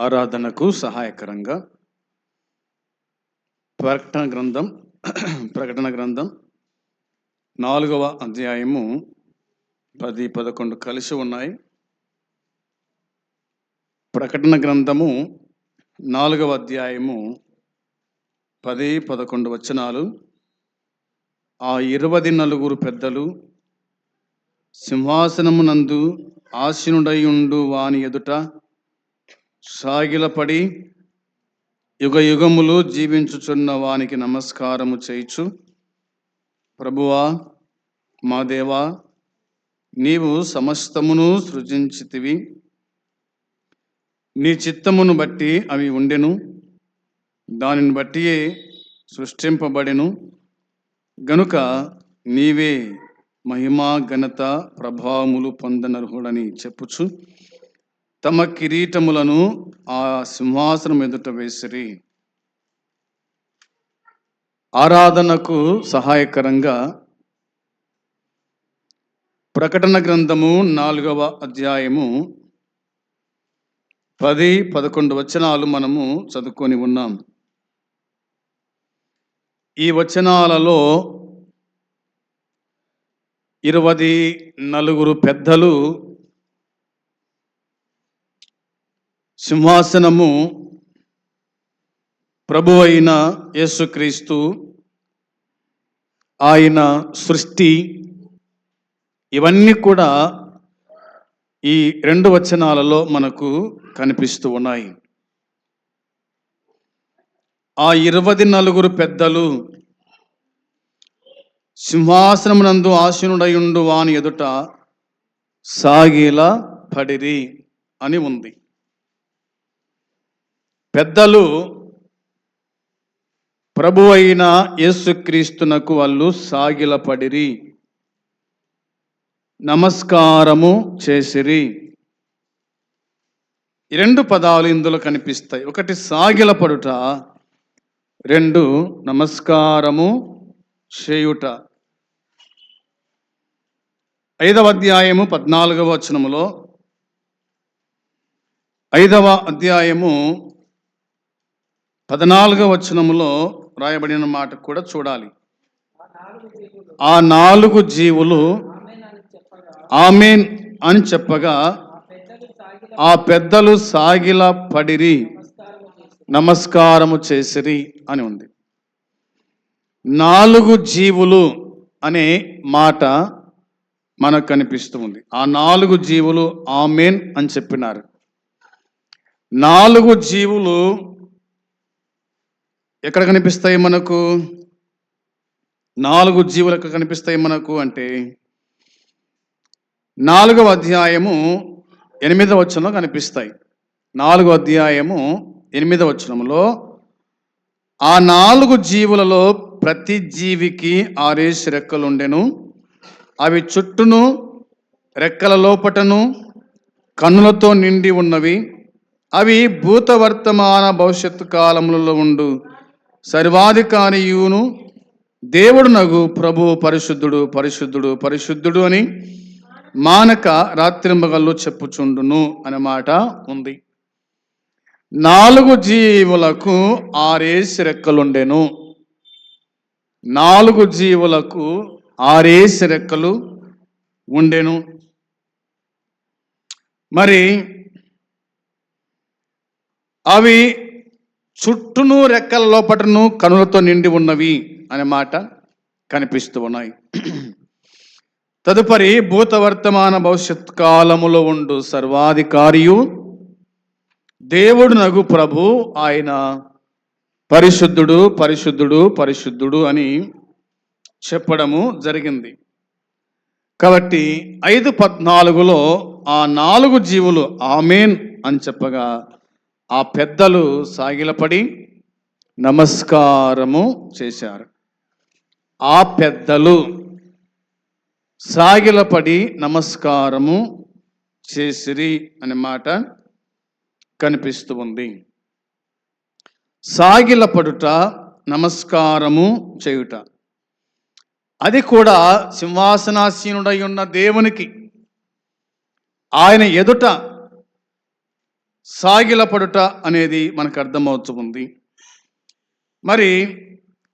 ఆరాధనకు సహాయకరంగా ప్రకటన గ్రంథం ప్రకటన గ్రంథం నాలుగవ అధ్యాయము పది పదకొండు కలిసి ఉన్నాయి. ప్రకటన గ్రంథము నాలుగవ అధ్యాయము పది పదకొండు వచనాలు. ఆ ఇరవది నలుగురు పెద్దలు సింహాసనమునందు ఆసీనుడై ఉండు వాని ఎదుట సాగిలపడి యుగ యుగములు జీవించుచున్న వానికి నమస్కారము చేయుచు ప్రభువా మా దేవా నీవు సమస్తమును సృజించితివి. నీ చిత్తమును బట్టి అవి ఉండెను దానిని బట్టియే సృష్టింపబడెను. గనుక నీవే మహిమా ఘనత ప్రభావములు పొందనర్హుడని చెప్పుచు తమ కిరీటములను ఆ సింహాసనం ఎదుట వేసిరి. ఆరాధనకు సహాయకరంగా ప్రకటన గ్రంథము నాలుగవ అధ్యాయము పది పదకొండు వచనాలు మనము చదువుకొని ఉన్నాం. ఈ వచనాలలో ఇరవది నలుగురు పెద్దలు సింహాసనము ప్రభు అయిన యేసుక్రీస్తు ఆయన సృష్టి. ఇవన్నీ కూడా ఈ రెండు వచనాలలో మనకు కనిపిస్తూ ఉన్నాయి. ఆ ఇరవది నలుగురు పెద్దలు సింహాసనమునందు ఆసీనుడయుండు వాని ఎదుట సాగిలా పడిరి అని ఉంది. పెద్దలు ప్రభు అయిన యేసుక్రీస్తునకు వాళ్ళు సాగిలపడిరి. నమస్కారము చేసిరి. రెండు పదాలు ఇందులో కనిపిస్తాయి. ఒకటి సాగిలపడుట రెండు నమస్కారము చేయుట. ఐదవ అధ్యాయము పద్నాలుగవ వచనములో ఐదవ అధ్యాయము పద్నాలుగవ వచనములో రాయబడిన మాట కూడా చూడాలి. ఆ నాలుగు జీవులు ఆమెన్ అని చెప్పగా ఆ పెద్దలు సాగిల పడిరి నమస్కారము చేసిరి అని ఉంది. నాలుగు జీవులు అనే మాట మనకు కనిపిస్తుంది ఆ నాలుగు జీవులు ఆమెన్ అని చెప్పినారు. నాలుగు జీవులు ఎక్కడ కనిపిస్తాయి మనకు? నాలుగు జీవులు ఎక్కడ కనిపిస్తాయి మనకు అంటే నాలుగవ అధ్యాయము ఎనిమిదవ వచనంలో కనిపిస్తాయి. నాలుగో అధ్యాయము ఎనిమిదవ వచనంలో ఆ నాలుగు జీవులలో ప్రతి జీవికి ఆరేసి రెక్కలుండెను అవి చుట్టూను రెక్కల లోపటను కన్నులతో నిండి ఉన్నవి. అవి భూతవర్తమాన భవిష్యత్తు కాలములలో ఉండు. సర్వాధికారియును దేవుడు నగు ప్రభు పరిశుద్ధుడు పరిశుద్ధుడు పరిశుద్ధుడు అని మానక రాత్రింబగల్లో చెప్పుచుండును అనే మాట ఉంది. నాలుగు జీవులకు ఆరేసి రెక్కలుండెను నాలుగు జీవులకు ఆరేసి రెక్కలు ఉండెను. మరి అవి చుట్టూను రెక్కల లోపటను కనులతో నిండి ఉన్నవి అనే మాట కనిపిస్తూ ఉన్నాయి. తదుపరి భూత వర్తమాన భవిష్యత్ కాలములో ఉండు సర్వాధికారియు. దేవుడు నగు ప్రభు ఆయన పరిశుద్ధుడు పరిశుద్ధుడు పరిశుద్ధుడు అని చెప్పడము జరిగింది. కాబట్టి ఐదు పద్నాలుగులో ఆ నాలుగు జీవులు ఆమెన్ అని చెప్పగా ఆ పెద్దలు సాగిలపడి నమస్కారము చేశారు. ఆ పెద్దలు సాగిలపడి నమస్కారము చేసిరి అనే మాట కనిపిస్తూ ఉంది. సాగిలపడుట నమస్కారము చేయుట. అది కూడా సింహాసనాసీనుడై ఉన్న దేవునికి. ఆయన ఎదుట సాగిలపడుట అనేది మనకు అర్థమవుతుంది. మరి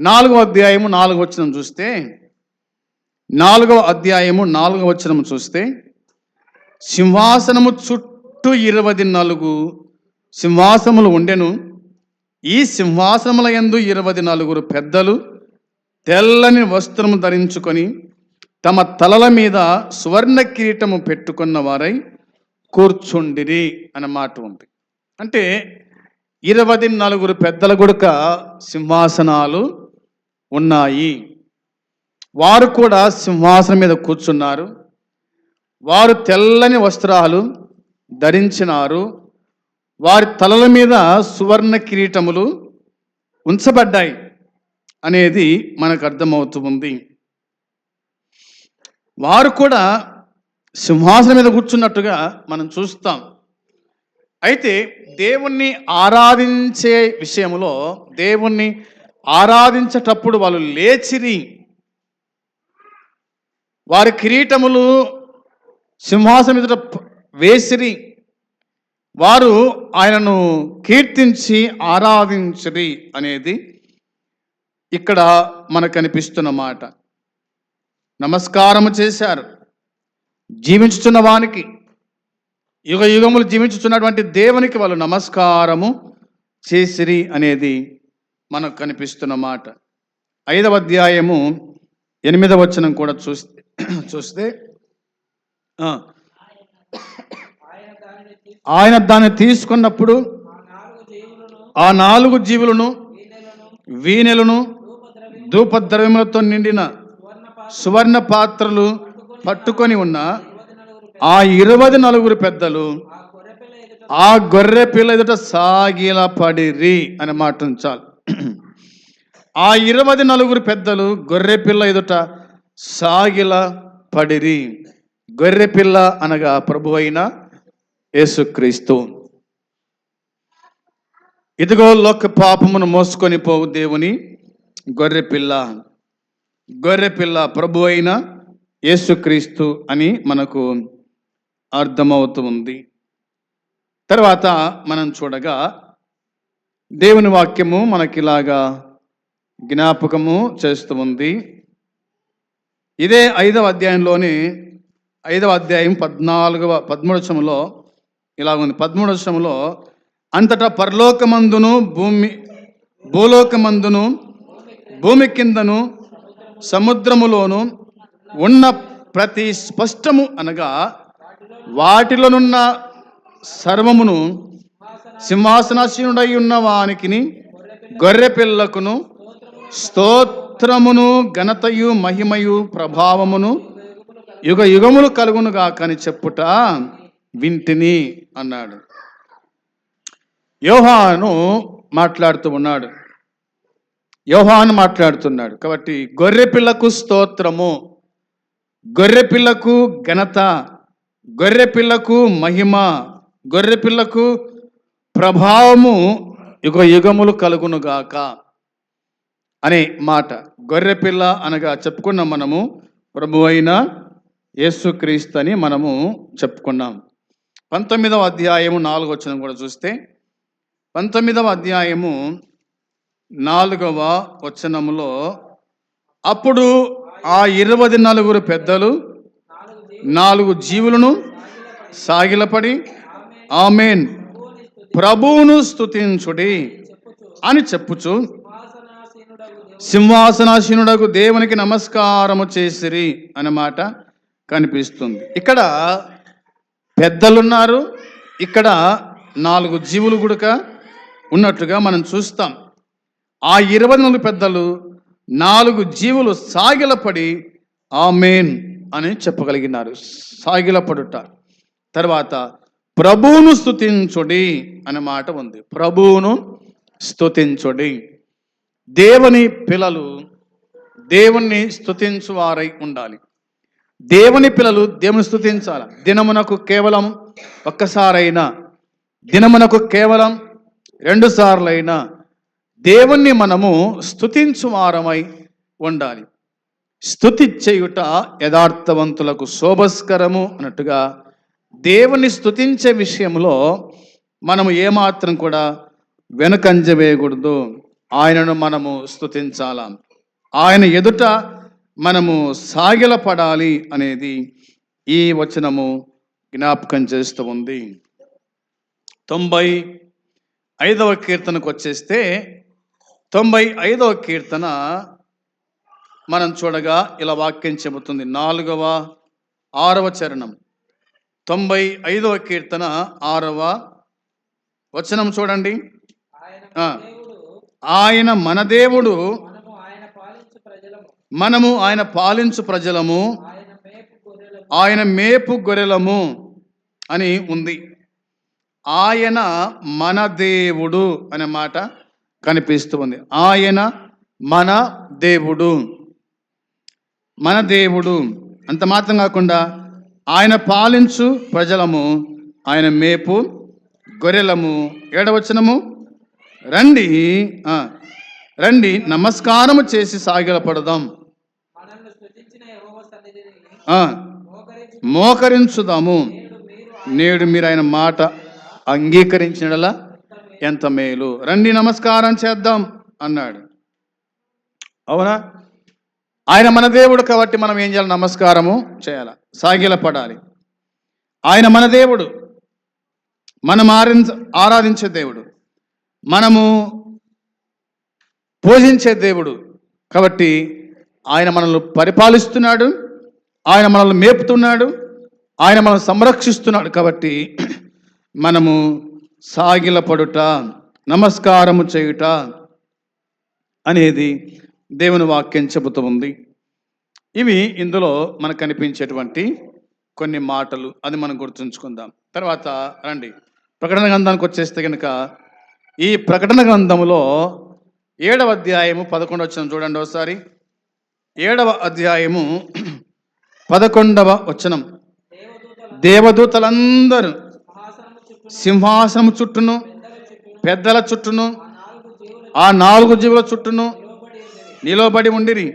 నాలుగవ అధ్యాయము నాలుగు వచనం చూస్తే నాలుగవ అధ్యాయము నాలుగవ వచనం చూస్తే సింహాసనము చుట్టూ ఇరవై నాలుగు సింహాసములు ఉండెను. ఈ సింహాసనముల యందు ఇరవై నలుగురు పెద్దలు తెల్లని వస్త్రము ధరించుకొని తమ తలల మీద సువర్ణ కిరీటము పెట్టుకున్న వారై కూర్చుండిరి అన్న మాట ఉంది. అంటే ఇరవై నలుగురు పెద్దల గుడక సింహాసనాలు ఉన్నాయి. వారు కూడా సింహాసనం మీద కూర్చున్నారు. వారు తెల్లని వస్త్రాలు ధరించినారు. వారి తలల మీద సువర్ణ కిరీటములు ఉంచబడ్డాయి అనేది మనకు అర్థమవుతుంది వారు కూడా సింహాసనం మీద కూర్చున్నట్టుగా మనం చూస్తాం. అయితే దేవుణ్ణి ఆరాధించే విషయంలో దేవుణ్ణి ఆరాధించేటప్పుడు వాళ్ళు లేచిరి. వారి కిరీటములు సింహాసనం మీద వేసిరి. వారు ఆయనను కీర్తించి ఆరాధించరి అనేది ఇక్కడ మనకు కనిపిస్తున్న మాట. నమస్కారము చేశారు. జీవించుచున్న వానికి యుగ యుగములు జీవించుచున్నటువంటి దేవునికి వాళ్ళు నమస్కారము చేసిరి అనేది మనకు కనిపిస్తున్న మాట. ఐదవ అధ్యాయము ఎనిమిదవ వచనం కూడా చూస్తే చూస్తే ఆయన దాన్ని తీసుకున్నప్పుడు ఆ నాలుగు జీవులను ఆ వీణెలను ధూపద్రవ్యములతో నిండిన సువర్ణ పాత్రలు పట్టుకొని ఉన్న ఆ ఇరవై నలుగురు పెద్దలు ఆ గొర్రె పిల్ల ఎదుట సాగిల పడిరి అని మాట ఉంచాలి. ఆ ఇరవై నలుగురు పెద్దలు గొర్రె పిల్ల ఎదుట సాగిల పడిరి. గొర్రె పిల్ల అనగా ప్రభు అయిన యేసుక్రీస్తు. ఇదిగో లోక పాపమును మోసుకొని పోవు దేవుని గొర్రె పిల్ల. గొర్రె పిల్ల ప్రభు అయిన యేసుక్రీస్తు అని మనకు అర్థమవుతుంది. తర్వాత మనం చూడగా దేవుని వాక్యము మనకిలాగా జ్ఞాపకము చేస్తూ ఉంది ఇదే ఐదవ అధ్యాయంలోని ఐదవ అధ్యాయం పద్నాలుగవ పదమూడవచంలో ఇలా ఉంది. పదమూడవచంలో అంతటా పరలోకమందును భూమి భూలోకమందును భూమి కిందను సముద్రములోను ఉన్న ప్రతి స్పష్టము అనగా వాటిలోనున్న సర్వమును సింహాసనాశీనుడై ఉన్న వానికి గొర్రె పిల్లకును స్తోత్రమును ఘనతయు మహిమయు ప్రభావమును యుగ యుగములు కలుగునుగా కని చెప్పుట వింటిని అన్నాడు. యోహాను మాట్లాడుతూ ఉన్నాడు. యోహాను మాట్లాడుతున్నాడు. కాబట్టి గొర్రె పిల్లకు స్తోత్రము. గొర్రెపిల్లకు ఘనత గొర్రెపిల్లకు మహిమ గొర్రెపిల్లకు ప్రభావము యుగ యుగములు కలుగునుగాక అనే మాట. గొర్రెపిల్ల అనగా చెప్పుకున్నాం మనము ప్రభు అయిన యేసుక్రీస్తు అని మనము చెప్పుకున్నాం. పంతొమ్మిదవ అధ్యాయము నాలుగు వచ్చిన కూడా చూస్తే పంతొమ్మిదవ అధ్యాయము నాలుగవ వచనములో అప్పుడు ఆ ఇరవై నలుగురు పెద్దలు నాలుగు జీవులను సాగిలపడి ఆమెన్. ప్రభువును స్తుతించుడి అని చెప్పుచు. సింహాసనాసీనుడగు సింహాసనాసీనుడకు దేవునికి నమస్కారము చేసిరి అనే మాట కనిపిస్తుంది. ఇక్కడ పెద్దలున్నారు ఇక్కడ నాలుగు జీవులు గుడక ఉన్నట్లుగా మనం చూస్తాం. ఆ ఇరవై నాలుగు పెద్దలు నాలుగు జీవులు సాగిలపడి ఆమెన్ అని చెప్పగలిగినారు. సాగిలపడుట. తర్వాత ప్రభువును స్తుతించుడి అనే మాట ఉంది. ప్రభువును స్తుతించుడి. దేవుని పిల్లలు దేవుణ్ణి స్థుతించువారై ఉండాలి. దేవుని పిల్లలు దేవుని స్థుతించాలి దినమునకు కేవలం ఒక్కసారైనా దినమునకు కేవలం రెండు సార్లైనా దేవుణ్ణి మనము స్తుతించువారమై ఉండాలి. స్థుతి చేయుట యథార్థవంతులకు శోభస్కరము అన్నట్టుగా దేవుని స్థుతించే విషయంలో మనము ఏమాత్రం కూడా వెనుకంజ వేయకూడదు. ఆయనను మనము స్థుతించాల ఆయన ఎదుట మనము సాగిలపడాలి అనేది ఈ వచనము జ్ఞాపకం చేస్తూ ఉంది. తొంభై ఐదవ కీర్తనకు వచ్చేస్తే తొంభై ఐదవ కీర్తన మనం చూడగా ఇలా వాక్యం చెబుతుంది. నాలుగవ ఆరవ చరణం. తొంభై ఐదవ కీర్తన ఆరవ వచనం చూడండి. ఆయన మన దేవుడు మనము ఆయన పాలించు ప్రజలము ఆయన మేపు గొర్రెలము ఆయన మేపు గొర్రెలము అని ఉంది. ఆయన మన దేవుడు అనే మాట కనిపిస్తూ ఉంది. ఆయన మన దేవుడు. మన దేవుడు. అంత మాత్రం కాకుండా ఆయన పాలించు ప్రజలము ఆయన మేపు గొర్రెలము. ఏడవచనము? రండి రండి నమస్కారము చేసి సాగిలపడదాం. మోకరించుదాము. నేడు మీరు నేడు మీరు ఆయన మాట అంగీకరించినలా? ఎంత మేలు. రండి నమస్కారం చేద్దాం అన్నాడు. అవునా? ఆయన మన దేవుడు కాబట్టి మనం ఏం చేయాలి? నమస్కారము చేయాలి. సాగిలపడాలి ఆయన మన దేవుడు. మనం ఆరించ ఆరాధించే దేవుడు. మనము పూజించే దేవుడు కాబట్టి ఆయన మనల్ని పరిపాలిస్తున్నాడు. ఆయన మనల్ని మేపుతున్నాడు. ఆయన మనల్ని సంరక్షిస్తున్నాడు కాబట్టి మనము సాగిలపడుట నమస్కారము చేయుట అనేది దేవుని వాక్యం చెబుతూ ఉంది. ఇవి ఇందులో మనకు కనిపించేటువంటి కొన్ని మాటలు అది మనం గుర్తుంచుకుందాం. తర్వాత రండి. ప్రకటన గ్రంథానికి వచ్చేస్తే కనుక ఈ ప్రకటన గ్రంథంలో ఏడవ అధ్యాయము పదకొండు వచ్చిన చూడండి ఒకసారి. ఏడవ అధ్యాయము పదకొండవ వచనం. దేవదూతలందరూ సింహాసనము చుట్టూను పెద్దల చుట్టూను ఆ నాలుగు జీవుల చుట్టూను నిలబడి ఉండిరి.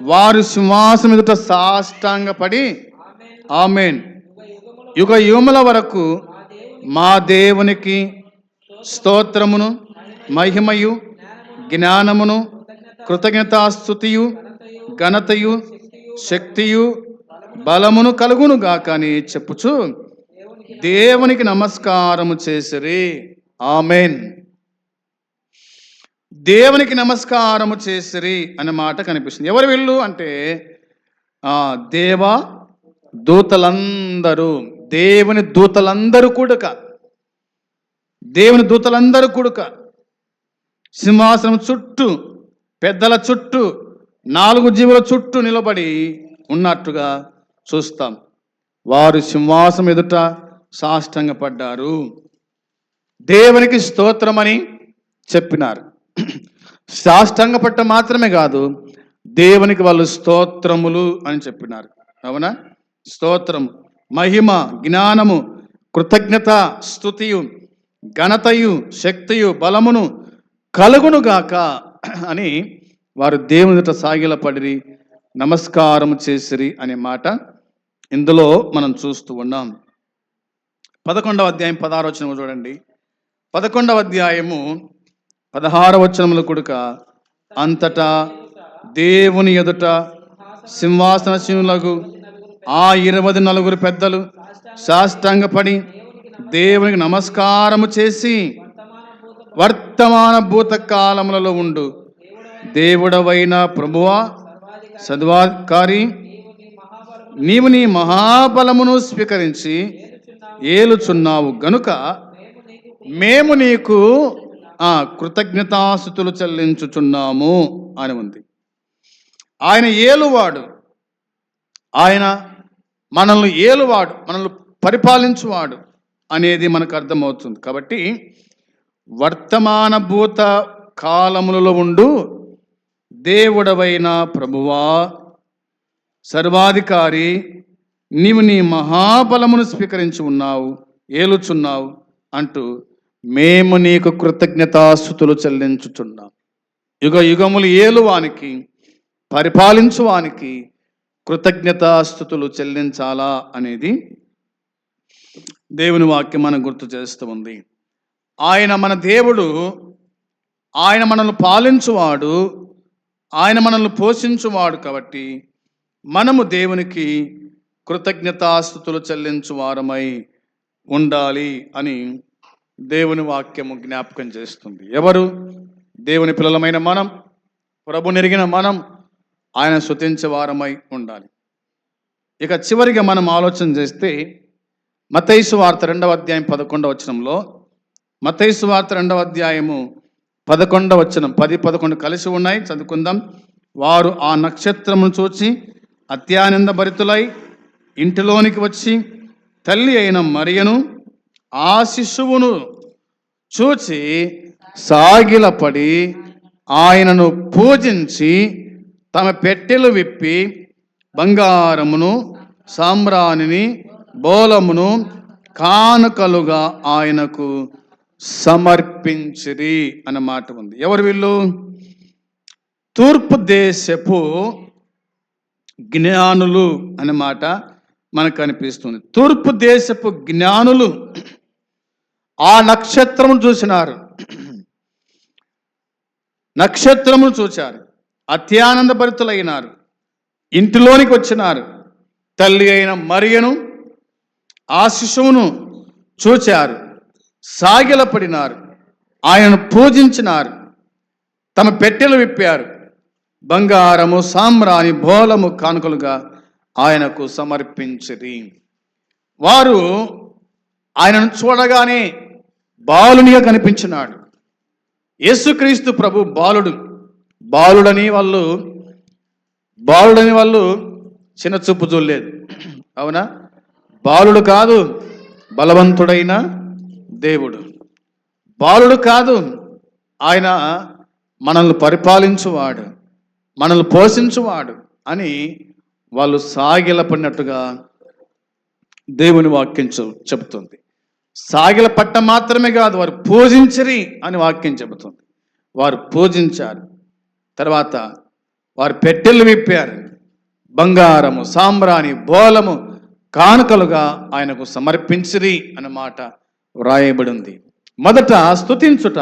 వారు సింహాసనం ఎదుట సాష్టాంగపడి ఆమెన్. యుగ యుగముల వరకు మా మా దేవునికి స్తోత్రమును మహిమయు జ్ఞానమును కృతజ్ఞతాస్థుతియు ఘనతయు శక్తియు బలమును కలుగును గాక అని చెప్పుచు దేవునికి నమస్కారము చేసిరి. ఆమెన్. దేవునికి నమస్కారము చేసిరి అనే మాట కనిపిస్తుంది. ఎవరు వీళ్ళు అంటే ఆ దేవ దూతలందరూ. దేవుని దూతలందరూ కూడక. దేవుని దూతలందరూ కూడక. సింహాసనం చుట్టూ పెద్దల చుట్టూ నాలుగు జీవుల చుట్టూ నిలబడి ఉన్నట్టుగా చూస్తాం. వారు సింహాసం ఎదుట సాష్టంగపడ్డారు దేవునికి స్తోత్రమని చెప్పినారు. సాష్టంగపట్ట మాత్రమే కాదు దేవునికి వాళ్ళు స్తోత్రములు అని చెప్పినారు. అవునా? స్తోత్రం మహిమ జ్ఞానము కృతజ్ఞత స్థుతియు ఘనతయు శక్తియు బలమును కలుగునుగాక అని వారు దేవుని ఎదుట సాగిలపడిరి నమస్కారం చేసిరి అనే మాట ఇందులో మనం చూస్తూ ఉన్నాం. పదకొండవ అధ్యాయం పదహారవచనము చూడండి. పదకొండవ అధ్యాయము పదహారు వచనముల కొడుక అంతటా దేవుని ఎదుట సింహాసన శివులకు ఆ ఇరవై నలుగురు పెద్దలు సాష్టాంగపడి దేవునికి నమస్కారము చేసి వర్తమాన భూత కాలములలో ఉండు. దేవుడవైన ప్రభువా సద్వాధికారి నీవు నీ మహాబలమును స్వీకరించి ఏలుచున్నావు గనుక మేము నీకు ఆ కృతజ్ఞతాస్థుతులు చెల్లించుచున్నాము అని ఉంది. ఆయన ఏలువాడు. ఆయన మనల్ని ఏలువాడు మనల్ని పరిపాలించువాడు అనేది మనకు అర్థమవుతుంది. కాబట్టి వర్తమాన భూత కాలములలో ఉండు దేవుడవైన ప్రభువా సర్వాధికారి నీవు నీ మహాబలమును స్వీకరించి ఉన్నావు ఏలుచున్నావు అంటూ మేము నీకు కృతజ్ఞతాస్థుతులు చెల్లించుచున్నాం. యుగ యుగములు ఏలువానికి పరిపాలించువానికి కృతజ్ఞతాస్థుతులు చెల్లించాలా అనేది దేవుని వాక్యం మనం గుర్తు చేస్తూ ఉంది. ఆయన మన దేవుడు ఆయన మనల్ని పాలించువాడు ఆయన మనల్ని పోషించువాడు కాబట్టి మనము దేవునికి కృతజ్ఞతాస్థుతులు చెల్లించు వారమై ఉండాలి అని దేవుని వాక్యము జ్ఞాపకం చేస్తుంది. ఎవరు? దేవుని పిల్లలమైన మనం ప్రభు నెరిగిన మనం ఆయన శృతించే వారమై ఉండాలి. ఇక చివరిగా మనం ఆలోచన చేస్తే మతైసు వార్త రెండవ అధ్యాయం పదకొండవ వచనంలో మతైసు వార్త రెండవ అధ్యాయము పదకొండవ వచనం పది పదకొండు కలిసి ఉన్నాయి చదువుకుందాం. వారు ఆ నక్షత్రమును చూచి అత్యానంద భరితులై ఇంటిలోనికి వచ్చి తల్లి అయిన మరియను ఆ శిశువును చూచి సాగిలపడి ఆయనను పూజించి తమ పెట్టెలు విప్పి బంగారమును సామ్రాణిని బోలమును కానుకలుగా ఆయనకు సమర్పించిరి అన్న మాట ఉంది. ఎవరు వీళ్ళు? తూర్పు దేశపు జ్ఞానులు అనే మాట మనకు కనిపిస్తుంది తూర్పు దేశపు జ్ఞానులు ఆ నక్షత్రము చూసినారు. నక్షత్రమును చూచారు అత్యానంద భరితులైనారు. ఇంటిలోనికి వచ్చినారు. తల్లి అయిన మరియను ఆ శిశువును చూచారు. సాగిలపడినారు. ఆయనను పూజించినారు. తమ పెట్టెలు విప్పారు. బంగారము సామ్రాణి బోలము కానుకలుగా ఆయనకు సమర్పించిరి. వారు ఆయనను చూడగానే బాలునిగా కనిపించినాడు. యేసుక్రీస్తు ప్రభు బాలుడు. బాలుడని వాళ్ళు బాలుడని వాళ్ళు చిన్న చూపు చూడలేదు. అవునా? బాలుడు కాదు బలవంతుడైన దేవుడు. బాలుడు కాదు ఆయన మనల్ని పరిపాలించువాడు మనల్ని పోషించువాడు అని వాళ్ళు సాగిలపడినట్టుగా దేవుని వాక్యం చెబుతుంది. సాగిల పట్ట మాత్రమే కాదు వారు పూజించరి అని వాక్యం చెబుతుంది. వారు పూజించారు. తర్వాత వారు పెట్టెలు విప్పారు. బంగారము సాంబ్రాణి బోలము కానుకలుగా ఆయనకు సమర్పించిరి అన్న మాట వ్రాయబడి ఉంది మొదట స్తుతించుట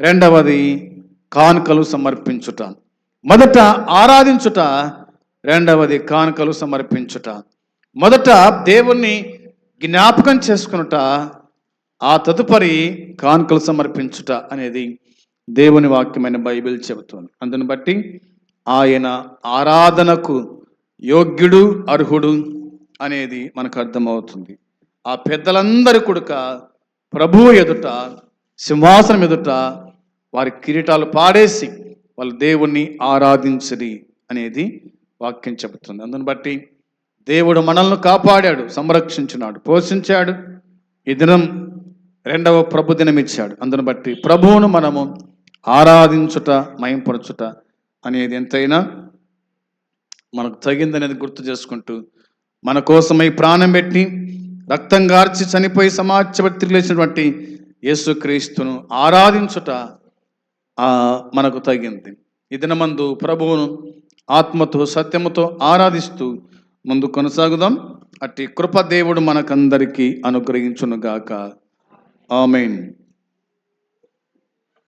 రెండవది కానుకలు సమర్పించుట. మొదట ఆరాధించుట రెండవది కానుకలు సమర్పించుట. మొదట దేవుణ్ణి జ్ఞాపకం చేసుకునుట ఆ తదుపరి కానుకలు సమర్పించుట అనేది దేవుని వాక్యమైన బైబిల్ చెబుతుంది. అందుని బట్టి ఆయన ఆరాధనకు యోగ్యుడు అర్హుడు అనేది మనకు అర్థమవుతుంది. ఆ పెద్దలందరి కొడుక ప్రభువు ఎదుట సింహాసనం ఎదుట వారి కిరీటాలు పాడేసి వాళ్ళ దేవుణ్ణి ఆరాధించది అనేది వాక్యం చెబుతుంది. అందును బట్టి దేవుడు మనల్ని కాపాడాడు సంరక్షించినాడు పోషించాడు. ఈ దినం రెండవ ప్రభు దినం ఇచ్చాడు అందును బట్టి ప్రభువును మనము ఆరాధించుట మయంపరచుట అనేది ఎంతైనా మనకు తగిందనేది గుర్తు చేసుకుంటూ మన కోసమై ప్రాణం పెట్టి రక్తం గార్చి చనిపోయి సమాజపత్రి తిరిగిలేసినటువంటి యేసుక్రీస్తును ఆరాధించుట మనకు తగింది ఈ దినమందు ప్రభువును ఆత్మతో సత్యముతో ఆరాధిస్తూ ముందు కొనసాగుదాం. అట్టి కృప దేవుడు మనకందరికీ అనుగ్రహించునుగాక. ఆమెన్.